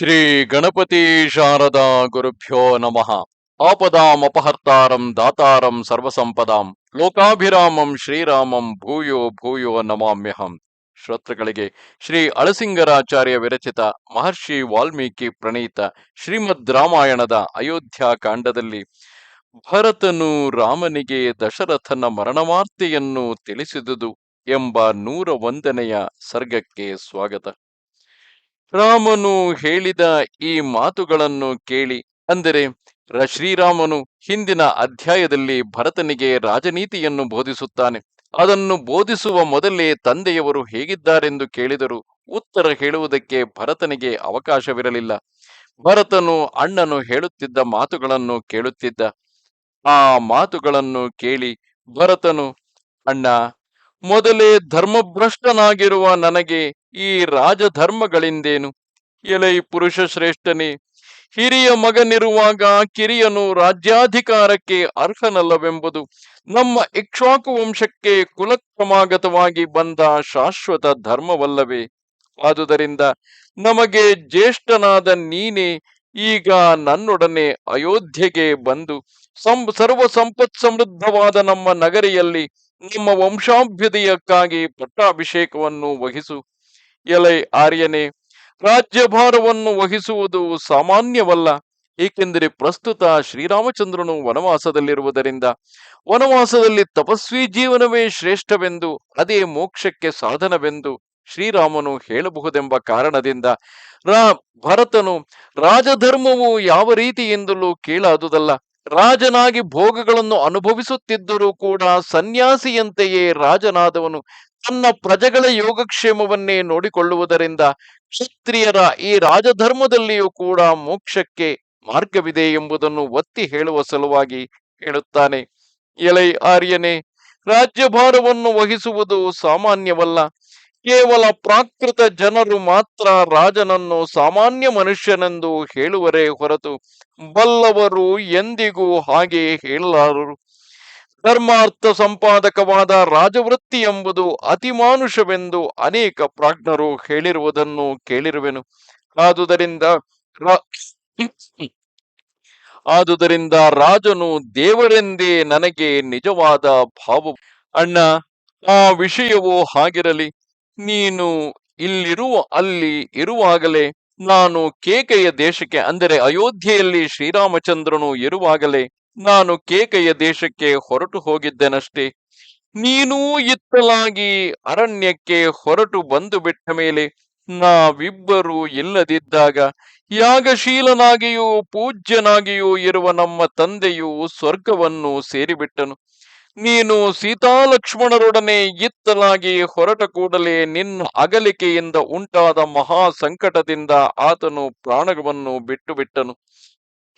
ಶ್ರೀ ಗಣಪತಿ ಶಾರದಾ ಗುರುಭ್ಯೋ ನಮಃ. ಆಪದಾಂ ಅಪಹರ್ತಾರಂ ದಾತಾರಂ ಸರ್ವಸಂಪದಾಂ. ಲೋಕಾಭಿರಾಮಂ ಶ್ರೀರಾಮಂ ಭೂಯೋ ಭೂಯೋ ನಮಾಮ್ಯಹಂ. ಶ್ರೋತೃಗಳಿಗೆ ಶ್ರೀ ಅಳಸಿಂಗರಾಚಾರ್ಯ ವಿರಚಿತ ಮಹರ್ಷಿ ವಾಲ್ಮೀಕಿ ಪ್ರಣೀತ ಶ್ರೀಮದ್ ರಾಮಾಯಣದ ಅಯೋಧ್ಯಾ ಕಾಂಡದಲ್ಲಿ ಭರತನು ರಾಮನಿಗೆ ದಶರಥನ ಮರಣವಾರ್ತೆಯನ್ನು ತಿಳಿಸಿದುದು ಎಂಬ ನೂರ ಒಂದನೆಯ ಸರ್ಗಕ್ಕೆ ಸ್ವಾಗತ. ರಾಮನು ಹೇಳಿದ ಈ ಮಾತುಗಳನ್ನು ಕೇಳಿ, ಅಂದರೆ ಶ್ರೀರಾಮನು ಹಿಂದಿನ ಅಧ್ಯಾಯದಲ್ಲಿ ಭರತನಿಗೆ ರಾಜನೀತಿಯನ್ನು ಬೋಧಿಸುತ್ತಾನೆ. ಅದನ್ನು ಬೋಧಿಸುವ ಮೊದಲೇ ತಂದೆಯವರು ಹೇಗಿದ್ದಾರೆಂದು ಕೇಳಿದರು ಉತ್ತರ ಹೇಳುವುದಕ್ಕೆ ಭರತನಿಗೆ ಅವಕಾಶವಿರಲಿಲ್ಲ. ಭರತನು ಅಣ್ಣನು ಹೇಳುತ್ತಿದ್ದ ಮಾತುಗಳನ್ನು ಕೇಳುತ್ತಿದ್ದ. ಆ ಮಾತುಗಳನ್ನು ಕೇಳಿ ಭರತನು, ಅಣ್ಣ ಮೊದಲೇ ಧರ್ಮಭ್ರಷ್ಟನಾಗಿರುವ ನನಗೆ ಈ ರಾಜಧರ್ಮಗಳಿಂದೇನು? ಎಲೈ ಪುರುಷ ಶ್ರೇಷ್ಠನೇ ಹಿರಿಯ ಮಗನಿರುವಾಗ ಕಿರಿಯನು ರಾಜ್ಯಾಧಿಕಾರಕ್ಕೆ ಅರ್ಹನಲ್ಲವೆಂಬುದು ನಮ್ಮ ಇಕ್ಷ್ವಾಕು ವಂಶಕ್ಕೆ ಕುಲಕ್ರಮಾಗತವಾಗಿ ಬಂದ ಶಾಶ್ವತ ಧರ್ಮವಲ್ಲವೇ? ಆದುದರಿಂದ ನಮಗೆ ಜ್ಯೇಷ್ಠನಾದ ನೀನೇ ಈಗ ನನ್ನೊಡನೆ ಅಯೋಧ್ಯೆಗೆ ಬಂದು ಸಂ ಸರ್ವ ಸಂಪತ್ ಸಮೃದ್ಧವಾದ ನಮ್ಮ ನಗರಿಯಲ್ಲಿ ನಿಮ್ಮ ವಂಶಾಭ್ಯುದಯಕ್ಕಾಗಿ ಪಟ್ಟಾಭಿಷೇಕವನ್ನು ವಹಿಸು. ಎಲೈ ಆರ್ಯನೇ, ರಾಜ್ಯಭಾರವನ್ನು ವಹಿಸುವುದು ಸಾಮಾನ್ಯವಲ್ಲ. ಏಕೆಂದರೆ ಪ್ರಸ್ತುತ ಶ್ರೀರಾಮಚಂದ್ರನು ವನವಾಸದಲ್ಲಿರುವುದರಿಂದ ವನವಾಸದಲ್ಲಿ ತಪಸ್ವಿ ಜೀವನವೇ ಶ್ರೇಷ್ಠವೆಂದು, ಅದೇ ಮೋಕ್ಷಕ್ಕೆ ಸಾಧನವೆಂದು ಶ್ರೀರಾಮನು ಹೇಳಬಹುದೆಂಬ ಕಾರಣದಿಂದ ರಾ, ಭರತನು ರಾಜಧರ್ಮವು ಯಾವ ರೀತಿಯಿಂದಲೂ ಕೀಳಾದುದಲ್ಲ. ರಾಜನಾಗಿ ಭೋಗಗಳನ್ನು ಅನುಭವಿಸುತ್ತಿದ್ದರೂ ಕೂಡ ಸನ್ಯಾಸಿಯಂತೆಯೇ ರಾಜನಾದವನು ತನ್ನ ಪ್ರಜೆಗಳ ಯೋಗಕ್ಷೇಮವನ್ನೇ ನೋಡಿಕೊಳ್ಳುವುದರಿಂದ ಕ್ಷತ್ರಿಯರ ಈ ರಾಜಧರ್ಮದಲ್ಲಿಯೂ ಕೂಡ ಮೋಕ್ಷಕ್ಕೆ ಮಾರ್ಗವಿದೆ ಎಂಬುದನ್ನು ಒತ್ತಿ ಹೇಳುವ ಸಲುವಾಗಿ ಹೇಳುತ್ತಾನೆ. ಎಲೈ ಆರ್ಯನೇ, ರಾಜ್ಯಭಾರವನ್ನು ವಹಿಸುವುದು ಸಾಮಾನ್ಯವಲ್ಲ. ಕೇವಲ ಪ್ರಾಕೃತ ಜನರು ಮಾತ್ರ ರಾಜನನ್ನು ಸಾಮಾನ್ಯ ಮನುಷ್ಯನೆಂದು ಹೇಳುವರೇ ಹೊರತು ಬಲ್ಲವರು ಎಂದಿಗೂ ಹಾಗೆ ಹೇಳಲಾರರು ಧರ್ಮಾರ್ಥ ಸಂಪಾದಕವಾದ ರಾಜವೃತ್ತಿ ಎಂಬುದು ಅತಿಮಾನುಷವೆಂದು ಅನೇಕ ಪ್ರಾಜ್ಞರು ಹೇಳಿರುವುದನ್ನು ಕೇಳಿರುವೆನು. ಆದುದರಿಂದ ಆದುದರಿಂದ ರಾಜನು ದೇವರೆಂದೇ ನನಗೆ ನಿಜವಾದ ಭಾವ. ಅಣ್ಣ, ಆ ವಿಷಯವು ಹಾಗಿರಲಿ. ನೀನು ಇಲ್ಲಿರುವ, ಅಲ್ಲಿ ಇರುವಾಗಲೇ ನಾನು ಕೇಕೆಯ ದೇಶಕ್ಕೆ, ಅಂದರೆ ಅಯೋಧ್ಯೆಯಲ್ಲಿ ಶ್ರೀರಾಮಚಂದ್ರನು ಇರುವಾಗಲೇ ನಾನು ಕೇಕೆಯ ದೇಶಕ್ಕೆ ಹೊರಟು ಹೋಗಿದ್ದೇನಷ್ಟೇ. ನೀನೂ ಇತ್ತಲಾಗಿ ಅರಣ್ಯಕ್ಕೆ ಹೊರಟು ಬಂದು ಬಿಟ್ಟ ಮೇಲೆ ನಾವಿಬ್ಬರು ಇಲ್ಲದಿದ್ದಾಗ ಯಾಗಶೀಲನಾಗಿಯೂ ಪೂಜ್ಯನಾಗಿಯೂ ಇರುವ ನಮ್ಮ ತಂದೆಯು ಸ್ವರ್ಗವನ್ನು ಸೇರಿಬಿಟ್ಟನು. ನೀನು ಸೀತಾಲಕ್ಷ್ಮಣರೊಡನೆ ಇತ್ತಲಾಗಿ ಹೊರಟ ಕೂಡಲೇ ನಿನ್ನ ಅಗಲಿಕೆಯಿಂದ ಉಂಟಾದ ಮಹಾ ಸಂಕಟದಿಂದ ಆತನು ಪ್ರಾಣವನ್ನು ಬಿಟ್ಟು ಬಿಟ್ಟನು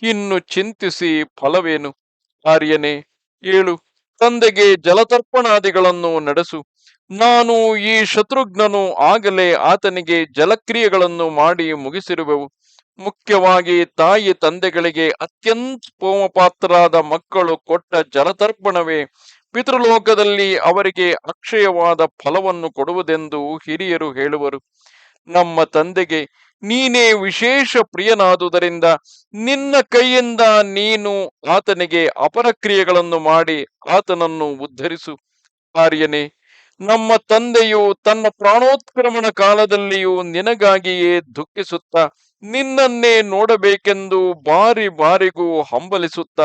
ಇನ್ನು ಚಿಂತಿಸಿ ಫಲವೇನು? ಆರ್ಯನೇ, ಏಳು, ತಂದೆಗೆ ಜಲತರ್ಪಣಾದಿಗಳನ್ನು ನಡೆಸು. ನಾನು ಈ ಶತ್ರುಘ್ನನು ಆಗಲೇ ಆತನಿಗೆ ಜಲಕ್ರಿಯೆಗಳನ್ನು ಮಾಡಿ ಮುಗಿಸಿರುವೆವು. ಮುಖ್ಯವಾಗಿ ತಾಯಿ ತಂದೆಗಳಿಗೆ ಅತ್ಯಂತ ಪೋಮಪಾತ್ರರಾದ ಮಕ್ಕಳು ಕೊಟ್ಟ ಜಲತರ್ಪಣವೇ ಪಿತೃಲೋಕದಲ್ಲಿ ಅವರಿಗೆ ಅಕ್ಷಯವಾದ ಫಲವನ್ನು ಕೊಡುವುದೆಂದು ಹಿರಿಯರು ಹೇಳುವರು. ನಮ್ಮ ತಂದೆಗೆ ನೀನೇ ವಿಶೇಷ ಪ್ರಿಯನಾದುದರಿಂದ ನಿನ್ನ ಕೈಯಿಂದ ನೀನು ಆತನಿಗೆ ಅಪರಕ್ರಿಯೆಗಳನ್ನು ಮಾಡಿ ಆತನನ್ನು ಉದ್ಧರಿಸು. ಆರ್ಯನೇ, ನಮ್ಮ ತಂದೆಯು ತನ್ನ ಪ್ರಾಣೋತ್ಕ್ರಮಣ ಕಾಲದಲ್ಲಿಯೂ ನಿನಗಾಗಿಯೇ ದುಃಖಿಸುತ್ತಾ ನಿನ್ನನ್ನೇ ನೋಡಬೇಕೆಂದು ಬಾರಿ ಬಾರಿಗೂ ಹಂಬಲಿಸುತ್ತ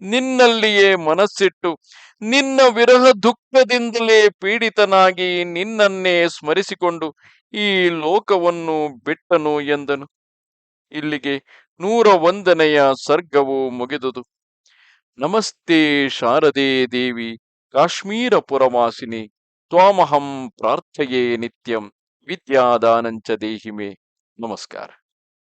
ನಿನ್ನಲ್ಲಿಯೇ ಮನಸ್ಸಿಟ್ಟು ನಿನ್ನ ವಿರಹ ದುಃಖದಿಂದಲೇ ಪೀಡಿತನಾಗಿ ನಿನ್ನನ್ನೇ ಸ್ಮರಿಸಿಕೊಂಡು ಈ ಲೋಕವನ್ನು ಬಿಟ್ಟನು ಎಂದನು. ಇಲ್ಲಿಗೆ ನೂರ ಒಂದನೆಯ ಸರ್ಗವು ಮುಗಿದುದು. ನಮಸ್ತೆ ಶಾರದೆ ದೇವಿ, ಕಾಶ್ಮೀರ ಪುರವಾಸಿನಿ, ತ್ವಾಮಹಂ ಪ್ರಾರ್ಥಯೇ ನಿತ್ಯಂ, ವಿದ್ಯಾದಾನಂಚ ದೇಹಿಮೆ. ನಮಸ್ಕಾರ.